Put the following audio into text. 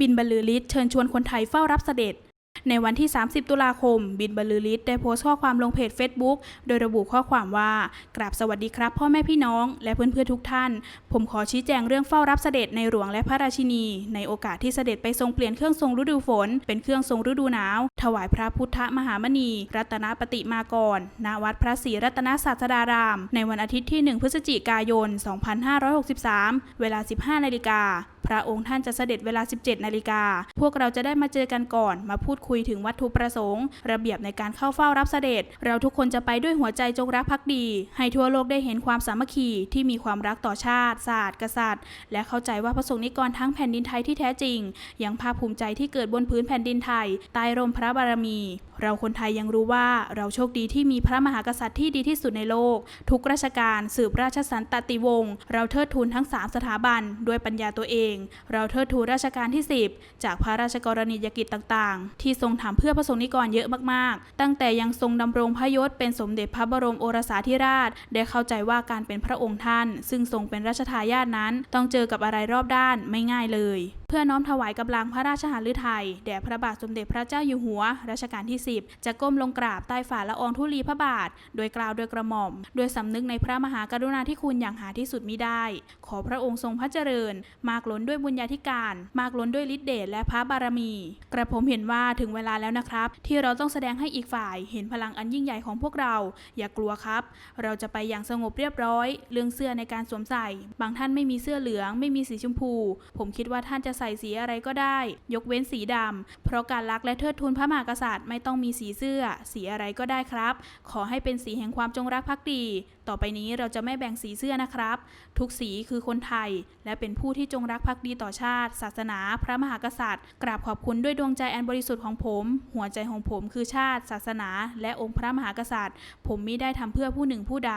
บินบรรลือฤทธิ์เชิญชวนคนไทยเฝ้ารับเสด็จ ในวันที่ 30 ตุลาคม บินบรรลือฤทธิ์ได้โพสต์ข้อความลงเพจ Facebook โดยระบุข้อความว่ากราบสวัสดีครับ พ่อแม่พี่น้อง และเพื่อนๆทุกท่าน ผมขอชี้แจงเรื่องเฝ้ารับเสด็จในหลวงและพระราชินี ในโอกาสที่เสด็จไปทรงเปลี่ยนเครื่องทรงฤดูฝน เป็นเครื่องทรงฤดูหนาว ถวายพระพุทธมหามณี รัตนปฏิมากรณวัดพระศรีรัตนศาสดาราม ในวันอาทิตย์ที่ 1 พฤศจิกายน 2563 เวลา 15นาฬิกา พระองค์ท่านจะเสด็จเวลา 17 นาฬิกา พวกเราจะได้มาเจอกันก่อน มาพูดคุยถึงวัตถุประสงค์ ระเบียบในการเข้าเฝ้ารับเสด็จ เราทุกคนจะไปด้วยหัวใจจงรักภักดี ให้ทั่วโลกได้เห็นความสามัคคีที่มีความรักต่อชาติ ศาสตร์ กษัตริย์ และเข้าใจว่าพระสงฆ์นิกรทั้งแผ่นดินไทยที่แท้จริง ยังภาคภูมิใจที่เกิดบนพื้นแผ่นดินไทยใต้ร่มพระบารมี เราคนไทยยังรู้ว่าเราโชคดีที่มีพระมหากษัตริย์ที่ดีที่สุดในโลก ทุกราชการสืบราชสันตติวงศ์เราเทิดทูนทั้ง 3 สถาบัน ด้วยปัญญาตัวเอง เราเทิดทูนราชการที่ 10 จากพระราชกรณียกิจต่างๆ ที่ทรงทำเพื่อพระสงฆ์นิกรเยอะมากๆ ตั้งแต่ยังทรงดำรงพระยศเป็นสมเด็จพระบรมโอรสาธิราช ได้เข้าใจว่าการเป็นพระองค์ท่าน ซึ่งทรงเป็นราชทายาทนั้น ต้องเจอกับอะไรรอบด้านไม่ง่ายเลย พื่อน้อมถวายกำลังพระราชหฤทัยแด่พระบาทสมเด็จพระเจ้าอยู่หัวรัชกาลที่ 10 จะก้มลงกราบใต้ฝ่าละอองธุลีพระบาท โดยกล่าวโดยกระหม่อม โดยสำนึกในพระมหากรุณาธิคุณอย่างหาที่สุดมิได้ ขอพระองค์ทรงพระเจริญ มากล้นด้วยบุญญาธิการ มากล้นด้วยฤทธิเดชและพระบารมี กระผมเห็นว่าถึงเวลาแล้วนะครับ ที่เราต้องแสดงให้อีกฝ่าย เห็นพลังอันยิ่งใหญ่ของพวกเรา อย่ากลัวครับ เราจะไปอย่างสงบเรียบร้อย เรื่องเสื้อในการสวมใส่ บางท่านไม่มีเสื้อเหลือง ไม่มีสีชมพู ผมคิดว่าท่านจะใส่สีอะไรก็ได้ ยกเว้นสีดำ เพราะการรักและเทิดทูนพระมหากษัตริย์ไม่ต้องมีสีเสื้อ สีอะไรก็ได้ครับ ขอให้เป็นสีแห่งความจงรักภักดี ต่อไปนี้เราจะไม่แบ่งสีเสื้อนะครับ ทุกสีคือคนไทย และเป็นผู้ที่จงรักภักดีต่อชาติ ศาสนา พระมหากษัตริย์ กราบขอบคุณด้วยดวงใจอันบริสุทธิ์ของผม หัวใจของผมคือชาติ ศาสนา และองค์พระมหากษัตริย์ ผมมิได้ทำเพื่อผู้หนึ่งผู้ใด